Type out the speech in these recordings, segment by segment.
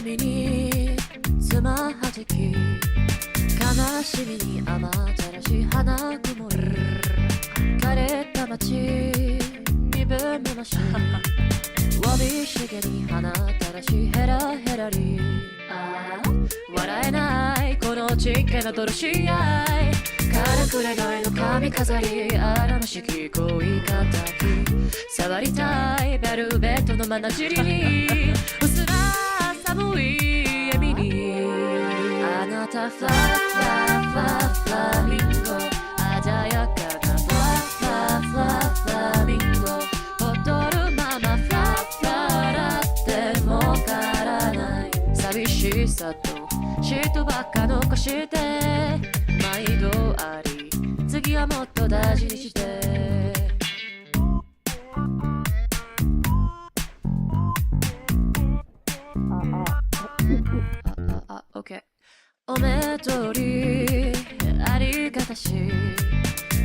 闇につまはじき悲しみに雨ざらし花曇り枯れた街身分むなしわびしげに花たらしヘラヘラりああ笑えないこのちっけなドルし合いからくれの絵の髪飾りあらましき恋敵触りたいベルベットのまなじりに寒い闇にあなたフラフラフラフラミンゴ鮮やかなフラフラフラフラミンゴ踊るままフラフララってもからない寂しさと嫉妬ばっか残して毎度あり次はもっと大事にしてお目通りありがたし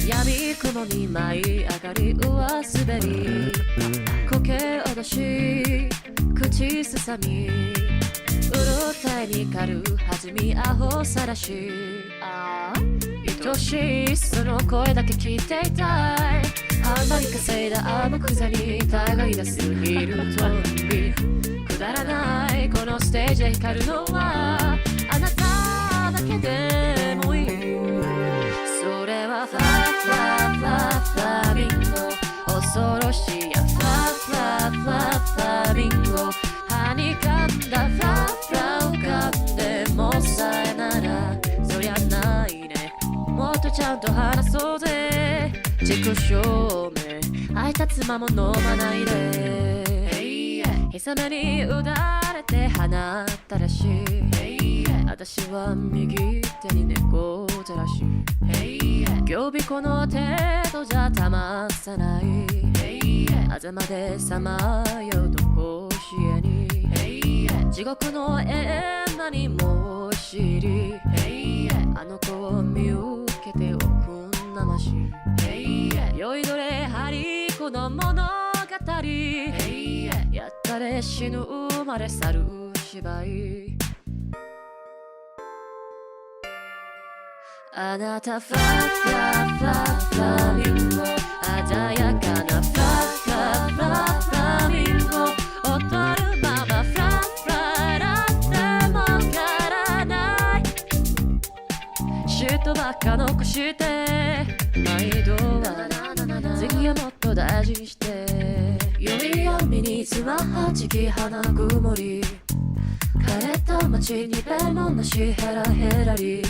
闇雲に舞い上がり上滑り苔脅し口すさみうろたえに狩る弾みアホさらしああ愛しいその声だけ聞いていたい。半端に稼いだあのくざに互い出すヒルトンビ。くだらないこのステージで光るのはちゃんと話そうぜ。自己証明。空いた妻も飲まないで。ひめにうだれて放ったらしい。私は右手に猫じゃらし今日日この程度じゃたまさない。狭間でさまようと甲子園に。地獄の絵何も知り。あの子を見受けておくんなまし酔いどれ張り子の物語やったれ死ぬ生まれ去る芝居あなたフラフラフラフラミンゴ嫉妬ばっか残して。毎度は次はもっと大事にして。夜闇につまはじき花曇り。枯れた街にレモンなしヘラヘラり